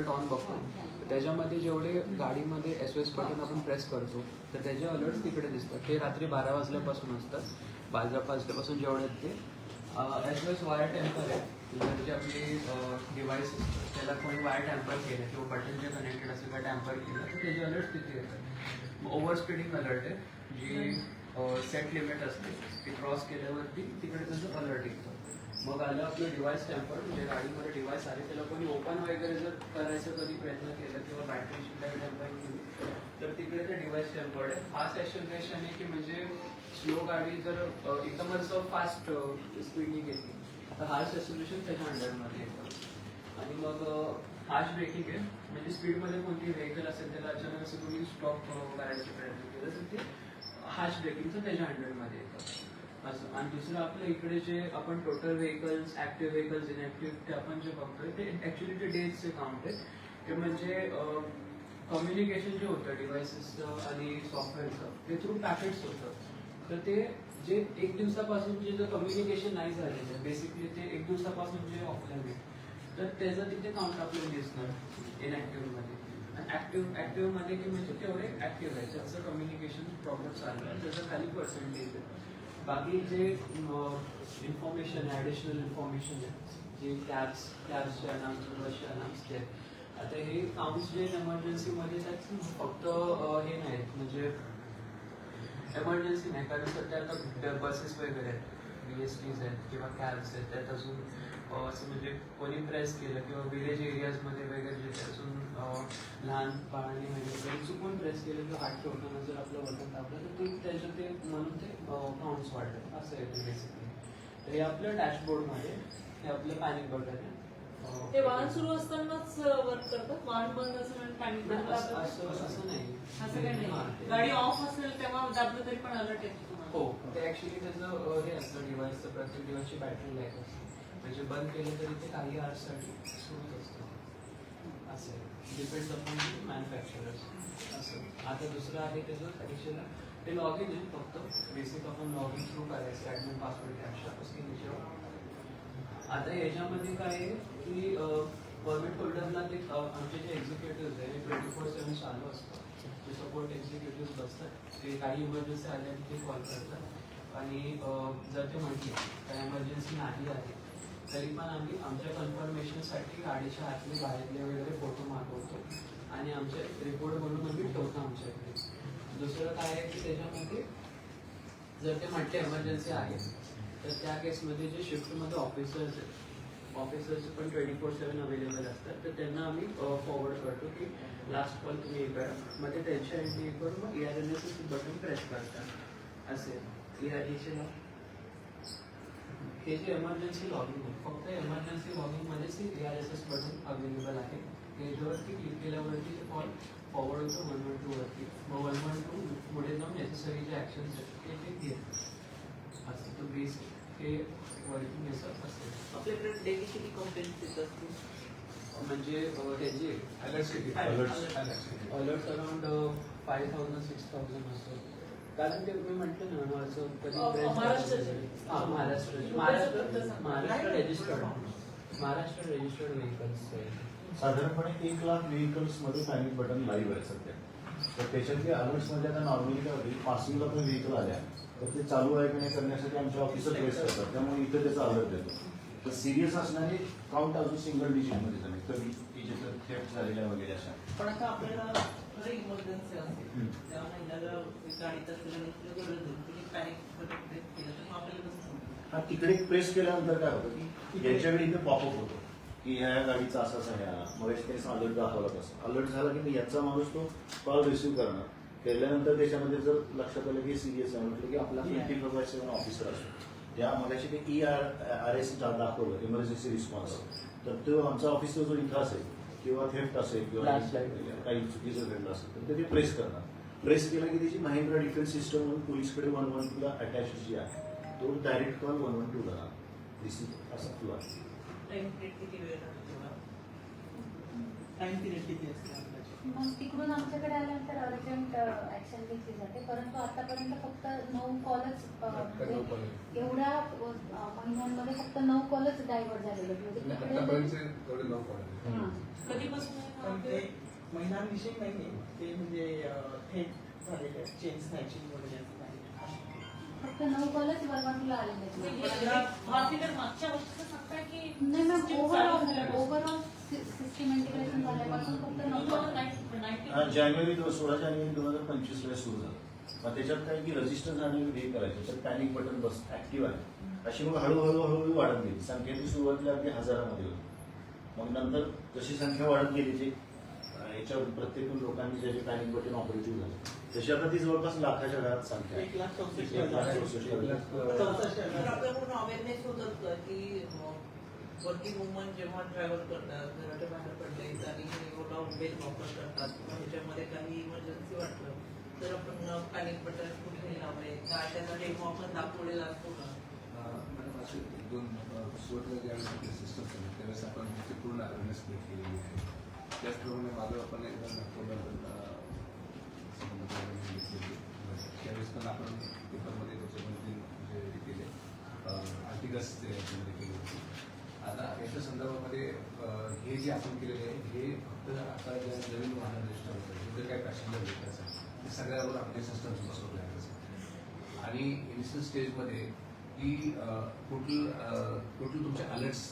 Alert on बघतो. त्याच्यामध्ये जेवढे गाडीमध्ये एस ओ एस बटन आपण प्रेस करतो तर त्याचे अलर्ट तिकडे दिसतात. ते रात्री बारा वाजल्यापासून असतात. बारा वाजल्यापासून जेवढे ते. S O S wire tamper आहे. जर जे आपली डिव्हाइस त्याला कोणी वायर टॅम्पर केलं किंवा बटन जे कनेक्टेड असेल का टॅम्पर केलं तर त्याचे अलर्ट तिथे येतात. ओव्हर स्पीडिंग अलर्ट आहे जी सेट लिमिट असते ती क्रॉस केल्यावरती तिकडे त्याचं अलर्ट येतं. मग आलं आपलं डिव्हाइस टॅम्पर म्हणजे गाडीमध्ये डिव्हाइस आले त्याला कोणी ओपन वगैरे जर करायचं कधी प्रयत्न केला किंवा बॅटरी काही केली तर तिकडे ते डिव्हाइस टॅम्पर्ड आहे. हा सेशन आहे की म्हणजे स्लो गाडी जर एकदमच फास्ट स्पीडनी गेली तर हा सेशन त्याच्या अंडरमध्ये येतं. आणि मग हार्श ब्रेकिंग आहे. म्हणजे स्पीडमध्ये कोणती व्हेकल असेल त्याला अचानक असं कोणी स्टॉप करायचा प्रयत्न केला तर ते हार्श ब्रेकिंगचं त्याच्या अंडरमध्ये येतं. असं. आणि दुसरं आपलं इकडे जे आपण total vehicles active vehicles inactive ते आपण जे बघतोय ते ऍक्च्युली ते डेजचे काउंट आहे ते म्हणजे कम्युनिकेशन जे होतं डिव्हायसेसचं आणि सॉफ्टवेअरचं ते थ्रू पॅकेट्स होतं. तर ते जे एक दिवसापासून जे जर कम्युनिकेशन नाही झालेलं बेसिकली ते एक दिवसापासून जे ऑफलाईन आहे तर त्याचं तिथे काउंट आपल्याला दिसणार इनॅक्टिव्हमध्ये. आणि ऍक्टिव्ह ऍक्टिव्हमध्ये की म्हणजे तेवढे ऍक्टिव्ह आहे त्याचं कम्युनिकेशन प्रॉब्लेम चालू आहे त्याचं खाली पर्सेंटेज आहे. बाकी जे इन्फॉर्मेशन आहे ॲडिशनल इन्फॉर्मेशन आहे जे कॅब्स कॅब्सचे अनाऊन्स बसचे अनाउन्स ते आता हे काउंट्स जे एमर्जन्सीमध्ये त्यात फक्त हे नाहीत म्हणजे एमर्जन्सी नाही कारण सध्या आता बसेस वगैरे आहेत. बी एस टीज आहेत किंवा कॅब्स आहेत त्यात अजून असं म्हणजे कोणी प्रेस केलं किंवा विलेज एरियाजमध्ये वगैरे जिथे अजून लहान बाळांनी वगैरे कोणी चुकून प्रेस केलं किंवा हात ठेवताना जर आपलं बटन दाबलं तर ते त्याचं ते म्हणून ते काउंट्स वाढले असं आहे ते बेसिकली तर हे आपलं डॅशबोर्डमध्ये हे आपलं पॅनिक बटन आहे. ते वाहन सुरू असतानाच वर्क करतात? वाहन बंद असेल पॅनिक बटन असं नाही. असं काही हां, नाही. गाडी ऑफ असेल तेव्हा दाबलं तरी पण अलर्ट येतो. हो, हो ते ऍक्च्युली त्याचं हे असतं डिव्हाइसचं प्रत्येक डिव्हाइसची बॅटरी लाईफ असते. म्हणजे बंद केलं तरी ते काही आर्ससाठी सुरूच असतं. असं आहे. डिपेंड्स अपॉन मॅन्युफॅक्चरर्स असं आता दुसरं आहे त्याचं परीक्षेला ते लॉग इन आहे फक्त. बेसिक आपण लॉग इन थ्रू करायचं ॲडमिन पासवर्ड कॅशा उसके आता याच्यामध्ये काय आहे की परमिट होल्डरला ते आमचे जे एक्झिक्युटिव्ह आहे ट्वेंटी फोर सेवन चालू असतात ते सपोर्ट एक्झिक्युटिव्ह बसतात. ते काही इमर्जन्सी आल्या की ते कॉल करतात. आणि जर ते म्हटले काय इमर्जन्सी नाही आहे तरी पण आम्ही आमच्या कन्फर्मेशनसाठी गाडीच्या आतले बाहेरले वगैरे फोटो मागवतो. आणि आमचे रिपोर्ट बनवून आम्ही ठेवतो आमच्याकडे. दुसरं काय आहे की त्याच्यामध्ये जर ते म्हटले इमर्जन्सी आहे तर त्या केसमध्ये जे शिफ्टमध्ये ऑफिसर्स आहेत ऑफिसर्स पण ट्वेंटी फोर सेवन अवेलेबल असतात. तर त्यांना आम्ही फॉरवर्ड करतो की लास्ट कॉल तुम्ही हे करा मग ते त्यांच्या एंट्री हे करून मग E R N S button press करतात. असे. E आर एचे हे जे एमर्जन्सी लॉगिंग आहे फक्त एमर्जन्सी लॉगिंगमध्येच हे R S S button available आहे. त्याच्यावरती क्लिक केल्यावरती ते कॉल फॉरवर्ड होतो वन वन टू वरती. मग वन वन टू पुढे जाऊन नेसेसरी जे ॲक्शन्स आहेत ते ते घेत असं तर बेस हे वर्किंग असं असेल आपल्याकडे डेली किती कंप्लेंट येत असतील? म्हणजे त्याची Alerts. Alert around five thousand six thousand असं. कारण ते मी म्हटलं ना असं कधी. हा Maharashtra Maharashtra registered Maharashtra registered vehicles साधारणपणे एक लाख व्हेकल्समध्ये पॅनिक बटन लाईव्ह आहे सध्या. तर त्याच्यातले अलर्ट्समध्ये आता नॉर्मली काय होईल पासिंगला पण व्हेकल आल्या तर ते चालू आहे की नाही करण्यासाठी आमचे ऑफिसर प्रेस करतात. त्यामुळे इथे त्याचा अलर्ट देतो. तर सिरियस असणारे काउंट अजून सिंगल डिजिटमध्ये झाले. कधी तिचे थेफ्ट झालेल्या वगैरे अशा. पण आता आपल्याला इमर्जन्सी महिन्याला गाडीत व्यक्तीला गरज आहे तुम्ही पॅनिक बटन प्रेस केलं तर मग आपल्याला कसं समजेल हा तिकडे प्रेस केल्यानंतर काय होतं की याच्या वेळी इथे पॉपअप होतो. की ह्या गाडीचा असाच आहे मग त्याने अलर्ट दाखवला तसं. अलर्ट झाला की याचा माणूस तो कॉल रिसिव्ह करणार. केल्यानंतर त्याच्यामध्ये जर लक्षात आलं की सिरियस आहे म्हटलं की आपला twenty four by seven officer असतो. त्या मगाशी ते ई आर आर एस दाखवलं इमर्जन्सी रिस्पॉन्स तर तो आमचा ऑफिसर जो इथं असेल किंवा थेफ्ट असेल किंवा. काही चुकीचं घडलं असेल तर ते प्रेस करणार. प्रेस केलं की त्याची महिंद्रा डिफेन्स सिस्टम म्हणून पोलीसकडे वन वन टूला अटॅच जी आहे तो direct call one one two ला रिसिव्ह असा फ्लो आहे. टाइम पिरियड किती वेळ लागतो तेवढा टाइम पिरियड किती असते आपल्याची मग तिकडून आमच्याकडे आल्यानंतर अर्जंट ऍक्शन घेतली जाते. परंतु आतापर्यंत फक्त नऊ कॉलच म्हणजे एवढ्या महिन्यांमध्ये फक्त नऊ कॉलच डायव्हर्ट झालेले. म्हणजे. कधीपासून आहे महिलांविषयी नाही ते म्हणजे थेट झालेले चेन स्नॅचिंग वगैरे फक्त नऊ कॉलच वरवाटूला आलेले आहेत. हा फिगर मागच्या वर्षीचा सांगताय की नाही मॅम system ओव्हरऑल चालू झाल्यापासून? ओव्हरऑल सिस्टीम इंटिग्रेशन झाल्यापासून फक्त नऊ नव्वद, call- नाईन्टी- नाईन्टी- हा, जानेवारी सोळा जानेवारी दोन हजार पंचवीस ला सुरू झालं. मग त्याच्यात काय की रजिस्टर झाणे हे करायचं. तर पॅनिक बटन बस ऍक्टिव्ह आहे. अशी मग हळूहळू हळूहळू वाढत गेली. संख्येची सुरुवातीला अगदी हजारामध्ये होती. मग नंतर जशी संख्या वाढत गेली ते अं, याच्यावर प्रत्येक लोकांनी जे जे पॅनिक बटन ऑपरेटिव्ह झालं तशी आता ती जवळपास लाखाच्या घरात संख्या आहे एक लाख चौसष्ट एक लाख हजार. चौसष्ट हजार. चौसष्ट तर हजार. आपल्या पूर्ण अवेअरनेस होत असतं की वर्किंग वुमन जेव्हा ट्रॅव्हल करतात घराच्या बाहेर पडले आणि ओला उबेर वापर करतात किंवा ह्याच्यामध्ये काही इमर्जन्सी वाटलं तर आपण पॅनिक बटन कुठे लावले काय त्याचा डेमो आपण दाखवलेला असतो का मॅडम असे दोन अ, सुरुवातीला ज्यावेळेस आपली सिस्टम झाली त्यावेळेस आपण पूर्ण अवेअरनेस क्रिएट केलेली आहे त्याचप्रमाणे मागं आपण एकदा नागपूरला अ, त्यावेळेस पण आपण पेपरमध्ये त्याचे तीन हे केले आर्टिकल्स त्याच्यामध्ये केले होते आता याच्या संदर्भामध्ये हे जे आपण केलेले आहे हे फक्त आता ज्या नवीन वाहन रजिस्टर होतं हे जर काही पॅसेंजर भेटत ते सगळ्यावर आपले सिस्टम बसवले आहेत. आणि इनिशियल स्टेजमध्ये की टोटल टोटल तुमचे अलर्ट्स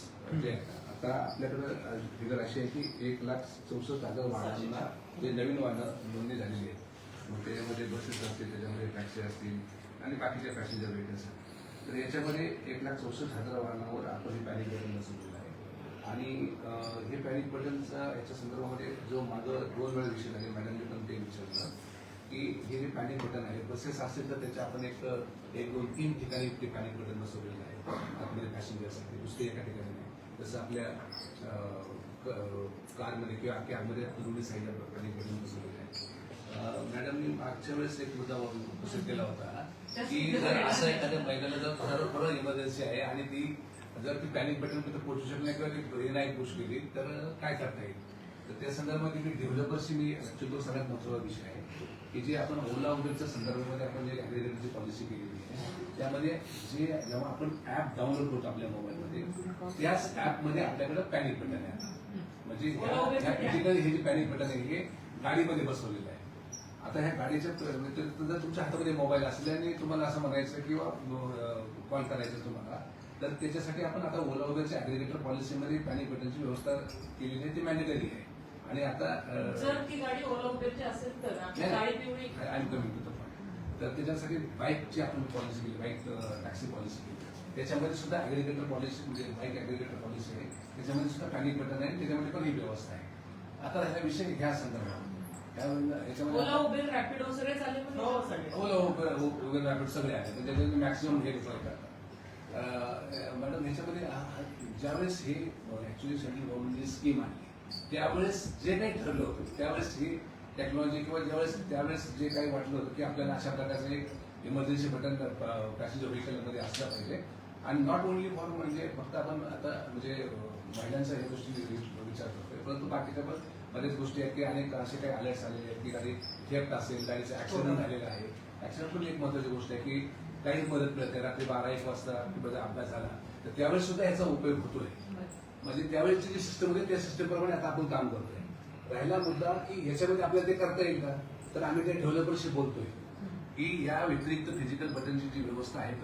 जे आता आपल्याकडं फिगर अशी आहे की एक लाख चौसष्ट हजार वाहनांना जे नवीन वाहनं नोंदणी झालेली आहेत. मग त्याच्यामध्ये बसेस असतील त्याच्यामध्ये टॅक्सी असतील आणि बाकीच्या पॅसेंजर व्हेकल्स तर याच्यामध्ये एक लाख चौसष्ट हजार वाहनावर आपण हे पॅनिक बटन बसवलेलं आहे. आणि हे पॅनिक बटनचा याच्या संदर्भामध्ये जो मागं दोन वेळा विषय झाले मॅडमने पण ते विचारलं की हे जे पॅनिक बटन आहे बसेस असेल तर त्याच्या आपण एक एक दोन तीन ठिकाणी ते पॅनिक बटन बसवलेलं आहे आतमध्ये पॅसेंजरसाठी दुसरे एका ठिकाणी नाही. जसं आपल्या क- कारमध्ये किंवा कॅबमध्ये दोन्ही साईडला पॅनिक बटन बसवलेलं आहे. मॅडमनी मागच्या वेळेस एक मुद्दा उपस्थित केला होता की जर असं एखाद्या महिलेला जर खरं खरं इमर्जन्सी आहे आणि ती जर ती पॅनिक बटन तिथं पोहोचू शकली नाही किंवा ती हे नाही पुश केली तर काय करता येईल? तर त्या संदर्भात मी डेव्हलपर्सची मी तो सगळ्यात महत्त्वाचा विषय आहे की जे आपण ओला उबेरच्या संदर्भामध्ये आपण जे ऍग्रिगेटरची पॉलिसी केलेली आहे त्यामध्ये जे जेव्हा आपण ऍप डाउनलोड करतो आपल्या मोबाईलमध्ये त्याच ऍपमध्ये आपल्याकडे पॅनिक बटन आहे. म्हणजे हे जे पॅनिक बटन आहे हे गाडीमध्ये बसवलेलं आहे. आता ह्या गाडीच्या म्हणजे जर तुमच्या हातामध्ये मोबाईल असल्याने तुम्हाला असं म्हणायचं किंवा कॉल करायचं तुम्हाला तर त्याच्यासाठी आपण आता ओला उबेरच्या ऍग्रिगेटर पॉलिसीमध्ये पॅनिक बटनची व्यवस्था केलेली आहे ती मॅन्डेटरी आहे. आणि आता जर ती गाडी ओला उबेरची असेल तर I am coming to the point तर त्याच्यासाठी बाईकची आपण पॉलिसी केली बाईक टॅक्सी पॉलिसी केली. त्याच्यामध्ये सुद्धा ऍग्रिगेटर पॉलिसी म्हणजे बाईक ऍग्रिगेटर पॉलिसी आहे. त्याच्यामध्ये सुद्धा पॅनिक बटन आहे त्याच्यामध्ये पण ही व्यवस्था आहे. आता ह्या विषय घ्या संदर्भात. त्यावेळेला ओला याच्यामध्ये उबेर रॅपिडो सगळे चालले पण हो, सगळे. ओला उबर उबर रॅपिड सगळे आहेत. तर त्याच्यामध्ये मॅक्सिमम हे रिफर करतात अं, मॅडम ह्याच्यामध्ये ज्यावेळेस हे ऍक्च्युली सेंट्रल गव्हर्नमेंटची स्कीम आणली त्यावेळेस जे काही ठरलं होतं त्यावेळेस ही टेक्नॉलॉजी किंवा ज्यावेळेस त्यावेळेस जे काही वाटलं होतं की आपल्याला अशा प्रकारचं एक इमर्जन्सी बटन पॅसेंजर व्हेकलमध्ये असलं पाहिजे. आणि नॉट ओनली फॉर म्हणजे फक्त आपण आता म्हणजे अं, महिलांच्या ह्या गोष्टी विचार करतोय परंतु बाकीच्या पण बरेच गोष्टी आहेत की अनेक असे काही अलर्ट्स आलेले आहेत की काही थेफ्ट असेल गाडीचं ऍक्सिडेंट झालेलं आहे. ऍक्सिडेंट पण एक महत्वाची गोष्ट आहे की काही मदत मिळते रात्री बारा एक वाजता माझा अभ्यास झाला तर त्यावेळेस सुद्धा याचा उपयोग होतोय म्हणजे त्यावेळेची जी सिस्टम होती त्या सिस्टम प्रमाणे आता आपण काम करतोय. राहिला मुद्दा की याच्यामध्ये आपल्याला ते करता येईल का? तर आम्ही त्या डेव्हलपरशी बोलतोय की या व्यतिरिक्त फिजिकल बटनची जी व्यवस्था आहे